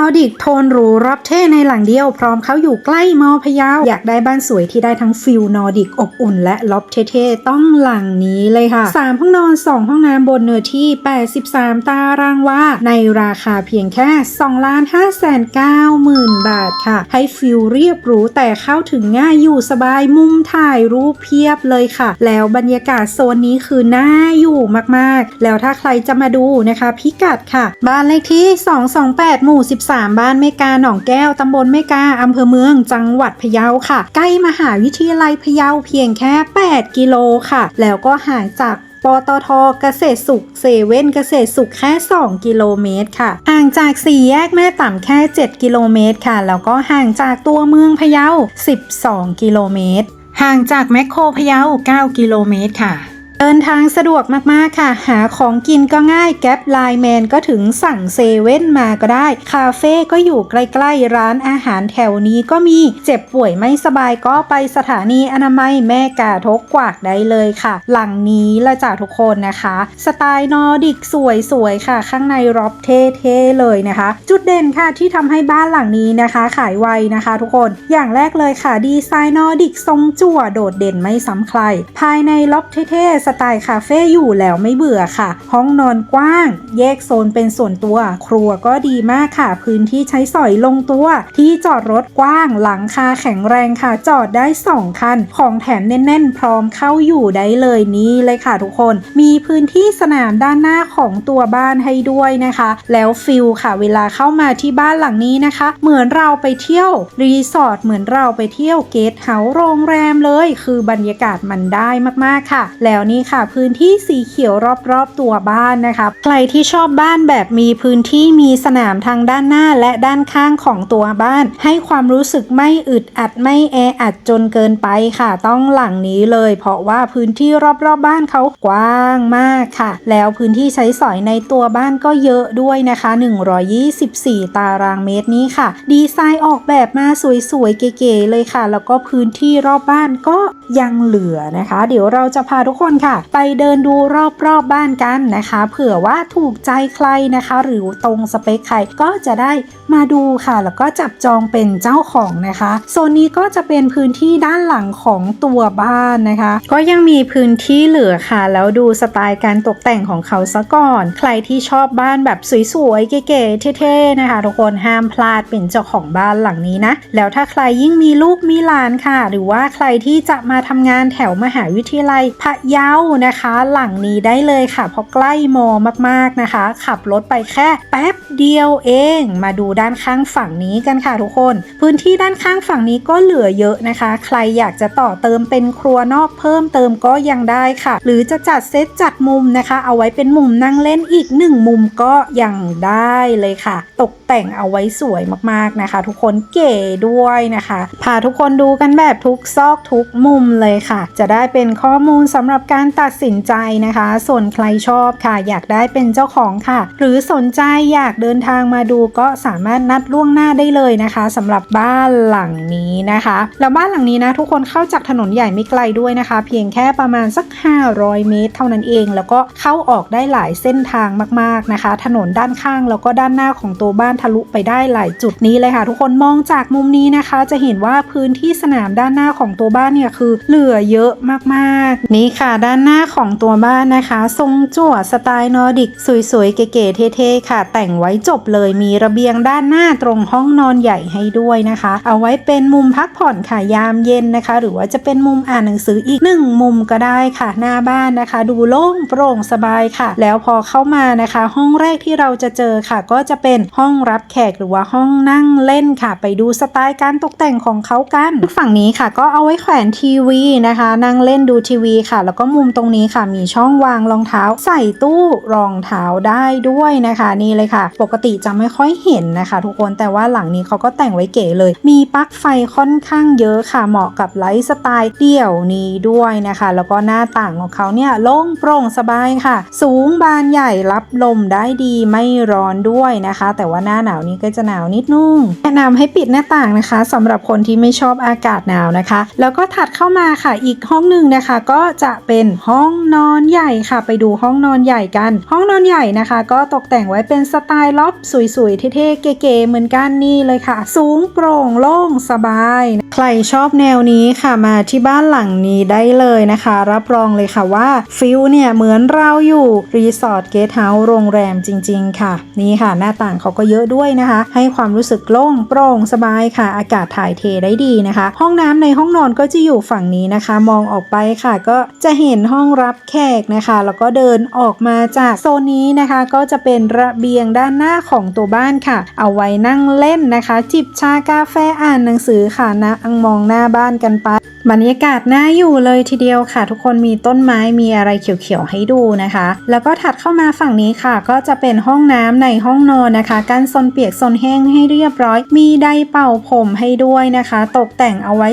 ออดิกโทนหรูรับเท่ในหลังเดียว พร้อมเขาอยู่ใกล้มอพะเยาอยากได้บ้านสวยที่ได้ทั้งฟิลนอร์ดิกอบอุ่นและล็อบเท่ๆต้องหลังนี้เลยค่ะ 3 ห้องนอน 2 ห้องน้ำบนเนื้อที่ 83 ตารางวาในราคาเพียงแค่2ล้าน5แสน9หมื่นบาทค่ะ ให้ฟิลเรียบหรูแต่เข้าถึงง่ายอยู่สบายมุมถ่ายรูปเพียบเลยค่ะ แล้วบรรยากาศโซนนี้คือน่าอยู่มากๆ แล้วถ้าใครจะมาดูนะคะ พิกัดค่ะ บ้านเลขที่ 228 หมู่3 บ้านเมกาหนองแก้วตำบลเมกาอำเภอเมือง จังหวัดพะเยาค่ะ ใกล้มหาวิทยาลัยพะเยาเพียงแค่ 8 กิโลค่ะ แล้วก็ห่างจากปตทเกษตรสุขเซเว่นเกษตรสุขแค่ 2 กิโลเมตรค่ะห่างจากสี่แยกแม่ต่ำแค่ 7 กิโลเมตรค่ะ แล้วก็ห่างจากตัวเมืองพะเยา 12 กิโลเมตร ห่างจากแมคโครพะเยา 9 กิโลเมตรค่ะ เดินทางสะดวกมากๆค่ะ หาของกินก็ง่ายแก๊ปไลน์แมนก็ถึงสั่งเซเว่นมาก็ได้ คาเฟ่ก็อยู่ใกล้ๆร้านอาหารแถวนี้ก็มีเจ็บป่วยไม่สบายก็ไปสถานีอนามัยแม่กาทกกวากได้เลยค่ะ หลังนี้ละจากทุกคนนะคะ สไตล์นอร์ดิกสวยๆค่ะ ข้างในรอบเท่ๆเลยนะคะ จุดเด่นค่ะที่ทำให้บ้านหลังนี้นะคะ ขายไวนะคะ ทุกคนอย่างแรกเลยค่ะ ดีไซน์นอร์ดิกทรงจั่วโดดเด่นไม่ซ้ำใคร ภายในล็อบเท่ๆสไตล์คาเฟ่อยู่แล้วไม่เบื่อค่ะ ห้องนอนกว้าง แยกโซนเป็นส่วนตัว ครัวก็ดีมากค่ะ พื้นที่ใช้สอยลงตัว ที่จอดรถกว้าง หลังคาแข็งแรงค่ะ จอดได้ 2 คัน ของแถมแน่น ๆ พร้อมเข้าอยู่ได้เลยนี่เลยค่ะทุกคน มีพื้นที่สนามด้านหน้าของตัวบ้านให้ด้วยนะคะ แล้วฟิลค่ะ เวลาเข้ามาที่บ้านหลังนี้นะคะ เหมือนเราไปเที่ยวรีสอร์ทเหมือนเราไปเที่ยวเกสต์เฮาส์โรงแรมเลย คือบรรยากาศมันได้มากๆค่ะ แล้วนี่ค่ะ พื้นที่สีเขียวรอบๆตัวบ้านนะคะ ใครที่ชอบบ้านแบบมีพื้นที่มีสนามทางด้านหน้าและด้านข้างของตัวบ้าน ให้ความรู้สึกไม่อึดอัดไม่แออัดจนเกินไปค่ะ ต้องหลังนี้เลย เพราะว่าพื้นที่รอบๆบบ้านเขากว้างมากค่ะ แล้วพื้นที่ใช้สอยในตัวบ้านก็เยอะด้วยนะคะ 124 ตารางเมตรนี้ค่ะ ดีไซน์ออกแบบมาสวยๆ เก๋ๆเลยค่ะ แล้วก็พื้นที่รอบบ้านก็ยังเหลือนะคะ เดี๋ยวเราจะพาทุกคนค่ะไปเดินดูรอบๆบบ้านกันนะคะ เผื่อว่าถูกใจใครนะคะ หรือตรงสเปคใครก็จะได้มาดูค่ะ แล้วก็จับจองเป็นเจ้าของนะคะโซนนี้ก็จะเป็นพื้นที่ด้านหลังของตัวบ้านนะคะ ก็ยังมีพื้นที่เหลือค่ะ แล้วดูสไตล์การตกแต่งของเขาซะก่อน ใครที่ชอบบ้านแบบสวยๆเก๋ๆเท่ๆนะคะทุกคนห้ามพลาดเป็นเจ้าของบ้านหลังนี้นะ แล้วถ้าใครยิ่งมีลูกมีหลานค่ะ หรือว่าใครที่จะมาทำงานแถวมหาวิทยาลัยพะเยานะคะ หลังนี้ได้เลยค่ะเพราะใกล้มอมากๆนะคะ ขับรถไปแค่แป๊บ เดียวเอง มาดูด้านข้างฝั่งนี้กันค่ะทุกคน พื้นที่ด้านข้างฝั่งนี้ก็เหลือเยอะนะคะ ใครอยากจะต่อเติมเป็นครัวนอกเพิ่มเติมก็ยังได้ค่ะ หรือจะจัดเซตจัดมุมนะคะ เอาไว้เป็นมุมนั่งเล่นอีกหนึ่งมุมก็ยังได้เลยค่ะ ตกแต่งเอาไว้สวยมากๆนะคะ ทุกคนเก๋ด้วยนะคะพาทุกคนดูกันแบบทุกซอกทุกมุมเลยค่ะ จะได้เป็นข้อมูลสำหรับการตัดสินใจนะคะ ส่วนใครชอบค่ะ อยากได้เป็นเจ้าของค่ะ หรือสนใจอยากเดินินทางมาดูก็สามารถนัดล่วงหน้าได้เลยนะคะสำหรับบ้านหลังนี้นะคะแล้วบ้านหลังนี้นะทุกคนเข้าจากถนนใหญ่ไม่ไกลด้วยนะคะ เพียงแค่ประมาณสัก 500 เมตร เท่านั้นเอง แล้วก็เข้าออกได้หลายเส้นทางมากๆนะคะ ถนนด้านข้างแล้วก็ด้านหน้าของตัวบ้านทะลุไปได้หลายจุดนี้เลยค่ะ ทุกคนมองจากมุมนี้นะคะ จะเห็นว่าพื้นที่สนามด้านหน้าของตัวบ้านเนี่ยคือเหลือเยอะมากๆ นี่ค่ะ ด้านหน้าของตัวบ้านนะคะ ทรงจั่วสไตล์นอร์ดิกสวยๆเก๋ๆเท่ๆค่ะ แต่งไว้จบเลยมีระเบียงด้านหน้าตรงห้องนอนใหญ่ให้ด้วยนะคะ เอาไว้เป็นมุมพักผ่อนค่ะยามเย็นนะคะ หรือว่าจะเป็นมุมอ่านหนังสืออีกหนึ่งมุมก็ได้ค่ะหน้าบ้านนะคะ ดูโล่งโปร่งสบายค่ะ แล้วพอเข้ามานะคะ ห้องแรกที่เราจะเจอค่ะ ก็จะเป็นห้องรับแขกหรือว่าห้องนั่งเล่นค่ะ ไปดูสไตล์การตกแต่งของเขากันฝั่งนี้ค่ะ ก็เอาไว้แขวนทีวีนะคะ นั่งเล่นดูทีวีค่ะ แล้วก็มุมตรงนี้ค่ะมีช่องวางรองเท้า ใส่ตู้รองเท้าได้ด้วยนะคะ นี่เลยค่ะปกติจะไม่ค่อยเห็นนะคะ ทุกคนแต่ว่าหลังนี้เขาก็แต่งไว้เก๋เลย มีปลั๊กไฟค่อนข้างเยอะค่ะเหมาะกับไลฟ์สไตล์เดี่ยวนี้ด้วยนะคะ แล้วก็หน้าต่างของเขาเนี่ยโล่งโปร่งสบายค่ะ สูงบานใหญ่รับลมได้ดีไม่ร้อนด้วยนะคะ แต่ว่าหน้าหนาวนี้ก็จะหนาวนิดนึงแนะนำให้ปิดหน้าต่างนะคะสำหรับคนที่ไม่ชอบอากาศหนาวนะคะ แล้วก็ถัดเข้ามาค่ะอีกห้องหนึ่งนะคะ ก็จะเป็นห้องนอนใหญ่ค่ะ ไปดูห้องนอนใหญ่กัน ห้องนอนใหญ่นะคะ ก็ตกแต่งไว้เป็นสไตล์ล็อบสวยๆ เท่ๆ เก๋ๆ เหมือนกันนี่เลยค่ะ สูงโปร่งโล่งสบาย ใครชอบแนวนี้ค่ะมาที่บ้านหลังนี้ได้เลยนะคะ รับรองเลยค่ะว่าฟิลเนี่ยเหมือนเราอยู่รีสอร์ทเกสต์เฮาส์โรงแรมจริง ๆ ค่ะ นี่ค่ะหน้าต่างเขาก็เยอะด้วยนะคะ ให้ความรู้สึกโล่งโปร่งสบายค่ะ อากาศถ่ายเทได้ดีนะคะ ห้องน้ำในห้องนอนก็จะอยู่ฝั่งนี้นะคะ มองออกไปค่ะ ก็จะเห็นห้องรับแขกนะคะ แล้วก็เดินออกมาจากโซนนี้นะคะ ก็จะเป็นระเบียงด้านหน้าของตัวบ้านค่ะ เอาไว้นั่งเล่นนะคะ จิบชากาแฟอ่านหนังสือค่ะนะอังมองหน้าบ้านกันไป บรรยากาศน่าอยู่เลยทีเดียวค่ะ ทุกคนมีต้นไม้มีอะไรเขียวๆให้ดูนะคะ แล้วก็ถัดเข้ามาฝั่งนี้ค่ะ ก็จะเป็นห้องน้ำในห้องนอนนะคะกันซนเปียกซนแห้งให้เรียบร้อย มีไดเป่าผมให้ด้วยนะคะ ตกแต่งเอาไว้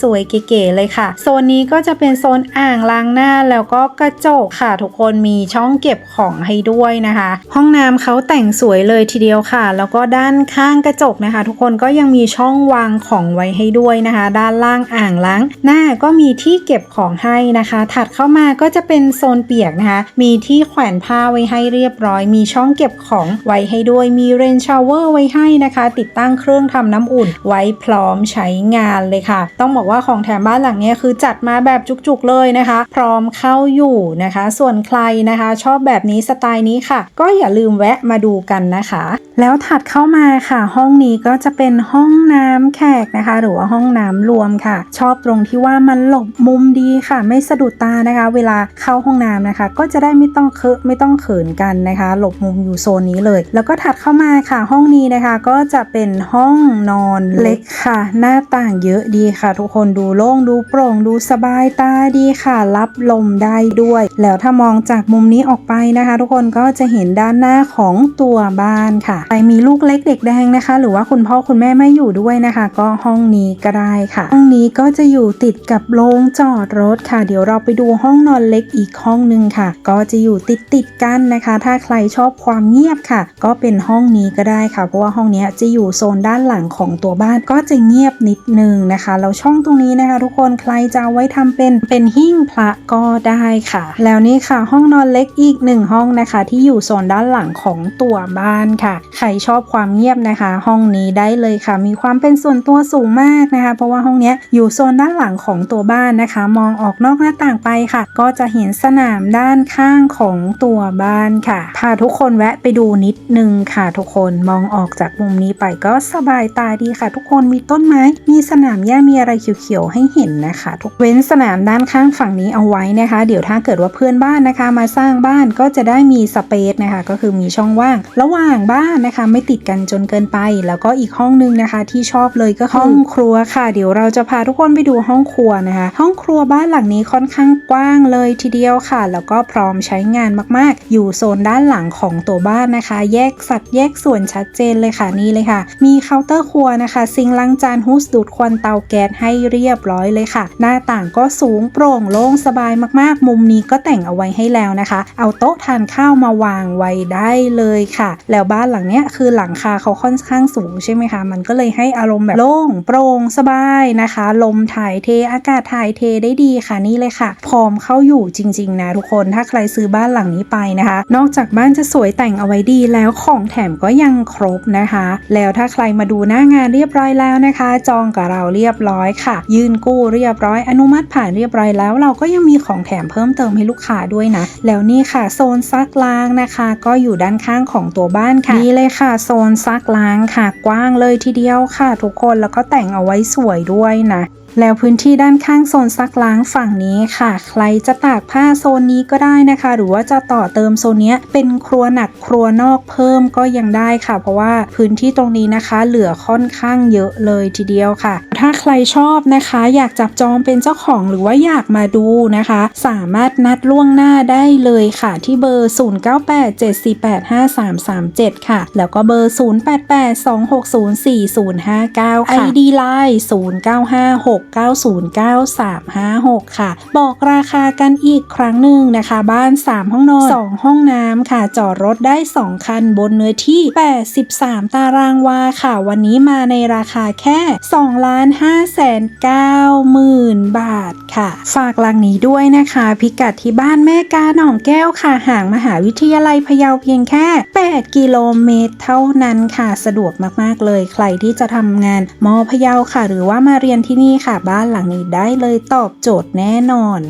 สวยๆเก๋ๆเลยค่ะ โซนนี้ก็จะเป็นโซนอ่างล้างหน้าแล้วก็กระจกค่ะทุกคนมีช่องเก็บของให้ด้วยนะคะ ห้องน้ำเขาแต่งสวยเลยทีเดียวค่ะ แล้วก็ด้านข้างกระจกนะคะ ทุกคนก็ยังมีช่องวางของไว้ให้ด้วยนะคะ ด้านล่างอ่างล้างหน้าก็มีที่เก็บของให้นะคะ ถัดเข้ามาก็จะเป็นโซนเปียกนะคะ มีที่แขวนผ้าไว้ให้เรียบร้อย มีช่องเก็บของไว้ให้ด้วย มีเรนชาวเวอร์ไว้ให้นะคะ ติดตั้งเครื่องทำน้ำอุ่น ไว้พร้อมใช้งานเลยค่ะ ต้องบอกว่าของแถมบ้านหลังนี้คือจัดมาแบบจุกๆเลยนะคะ พร้อมเข้าอยู่นะคะ ส่วนใครนะคะ ชอบแบบนี้สไตล์นี้ค่ะ ก็อย่าลืมแวะมาดูกันนะคะ แล้วถัดเข้ามาค่ะ ห้องนี้ก็จะเป็นห้องน้ำแขกนะคะ หรือว่าห้องน้ำรวมค่ะ ชอบตรงที่ว่ามันหลบมุมดีค่ะ ไม่สะดุดตานะคะ เวลาเข้าห้องน้ำนะคะ ก็จะได้ไม่ต้องเคอะไม่ต้องเขินกันนะคะ หลบมุมอยู่โซนนี้เลย แล้วก็ถัดเข้ามาค่ะห้องนี้นะคะ ก็จะเป็นห้องนอนเล็กค่ะ หน้าต่างเยอะดีค่ะ ทุกคนดูโล่งดูโปร่งดูสบายตาดีค่ะ รับลมได้ด้วย แล้วถ้ามองจากมุมนี้ออกไปนะคะ ทุกคนก็จะเห็นด้านหน้าของตัวบ้านค่ะใครมีลูกเล็กเด็กแดงนะคะ หรือว่าคุณพ่อคุณแม่ไม่อยู่ด้วยนะคะ ก็ห้องนี้ก็ได้ค่ะ ห้องนี้ก็จะอยู่ติดกับโรงจอดรถค่ะ เดี๋ยวเราไปดูห้องนอนเล็กอีกห้องหนึ่งค่ะ ก็จะอยู่ติดติดกันนะคะ ถ้าใครชอบความเงียบค่ะ ก็เป็นห้องนี้ก็ได้ค่ะ เพราะว่าห้องนี้จะอยู่โซนด้านหลังของตัวบ้านก็จะเงียบนิดนึงนะคะแล้วช่องตรงนี้นะคะ ทุกคนใครจะเอาไว้ทำเป็นเป็นหิ้งพระก็ได้ค่ะ แล้วนี่ค่ะห้องนอนเล็กอีกหนึ่งห้องนะคะ ที่อยู่โซนด้านหลังของตัวบ้านค่ะ ใครชอบความเงียบนะคะ ห้องนี้ได้เลยค่ะ มีความเป็นส่วนตัวสูงมากนะคะ เพราะว่าห้องนี้อยู่โซนด้านหลังของตัวบ้านนะคะ มองออกนอกหน้าต่างไปค่ะ ก็จะเห็นสนามด้านข้างของตัวบ้านค่ะพาทุกคนแวะไปดูนิดนึงค่ะ ทุกคนมองออกจากมุมนี้ไปก็สบายตาดีค่ะ ทุกคนมีต้นไม้ มีสนามหญ้ามีอะไรเขียวๆให้เห็นนะคะ ทุกเว้นสนามด้านข้างฝั่งนี้เอาไว้นะคะ เดี๋ยวถ้าเกิดว่าเพื่อนบ้านนะคะ มาสร้างบ้านก็จะได้มีสเปซนะคะ ก็คือมีช่องว่าง ระหว่างบ้านนะคะ ไม่ติดกันจนเกินไป แล้วก็อีกห้องนึงนะคะ ที่ชอบเลยก็คือห้องครัวค่ะ เดี๋ยวเราจะพาทุกคนไปดูห้องห้องครัวนะคะ ห้องครัวบ้านหลังนี้ค่อนข้างกว้างเลยทีเดียวค่ะ แล้วก็พร้อมใช้งานมากๆ อยู่โซนด้านหลังของตัวบ้านนะคะ แยกสัดแยกส่วนชัดเจนเลยค่ะนี่เลยค่ะ มีเคาน์เตอร์ครัวนะคะซิงล้างจานฮุสดูดควันเตาแก๊สให้เรียบร้อยเลยค่ะ หน้าต่างก็สูงโปร่งโล่งสบายมากๆ มุมนี้ก็แต่งเอาไว้ให้แล้วนะคะ เอาโต๊ะทานข้าวมาวางไว้ได้เลยค่ะ แล้วบ้านหลังเนี้ยคือหลังคาเขาค่อนข้างสูงใช่ไหมคะ มันก็เลยให้อารมณ์แบบโล่งโปร่งสบายนะคะ ลมถ่ายเทอากาศถ่ายเทได้ดีค่ะนี่เลยค่ะ พร้อมเข้าอยู่จริง ๆ นะทุกคนถ้าใครซื้อบ้านหลังนี้ไปนะคะ นอกจากบ้านจะสวยแต่งเอาไว้ดีแล้วของแถมก็ยังครบนะคะ แล้วถ้าใครมาดูหน้างานเรียบร้อยแล้วนะคะ จองกับเราเรียบร้อยค่ะ ยื่นกู้เรียบร้อยอนุมัติผ่านเรียบร้อยแล้ว เราก็ยังมีของแถมเพิ่มเติมให้ลูกค้าด้วยนะ แล้วนี่ค่ะโซนซักล้างนะคะ ก็อยู่ด้านข้างของตัวบ้านค่ะนี่เลยค่ะโซนซักล้างค่ะ กว้างเลยทีเดียวค่ะ ทุกคนแล้วก็แต่งเอาไว้สวยด้วยนะแล้วพื้นที่ด้านข้างโซนซักล้างฝั่งนี้ค่ะ ใครจะตากผ้าโซนนี้ก็ได้นะคะ หรือว่าจะต่อเติมโซนนี้เป็นครัวหนักครัวนอกเพิ่มก็ยังได้ค่ะ เพราะว่าพื้นที่ตรงนี้นะคะ เหลือค่อนข้างเยอะเลยทีเดียวค่ะ ถ้าใครชอบนะคะ อยากจับจองเป็นเจ้าของหรือว่าอยากมาดูนะคะ สามารถนัดล่วงหน้าได้เลยค่ะ ที่เบอร์ 0987485337 ค่ะ แล้วก็เบอร์ 0882604059ค่ะ ID Line 0956 0909309356 ค่ะ บอกราคากันอีกครั้งหนึ่งนะคะ บ้าน 3 ห้องนอน 2 ห้องน้ำค่ะ จอดรถได้ 2 คันบนเนื้อที่ 83 ตารางวาค่ะ วันนี้มาในราคาแค่2ล้าน5แสน9หมื่นบาทค่ะ ฝากหลังนี้ด้วยนะคะ พิกัดที่บ้านแม่กาหนองแก้วค่ะ ห่างมหาวิทยาลัยพะเยาเพียงแค่ 8 กิโลเมตรเท่านั้นค่ะ สะดวกมาก ๆ เลย ใครที่จะทำงานมอพะเยาค่ะ หรือว่ามาเรียนที่นี่ค่ะ บ้านหลังนี้ได้เลยตอบโจทย์แน่นอน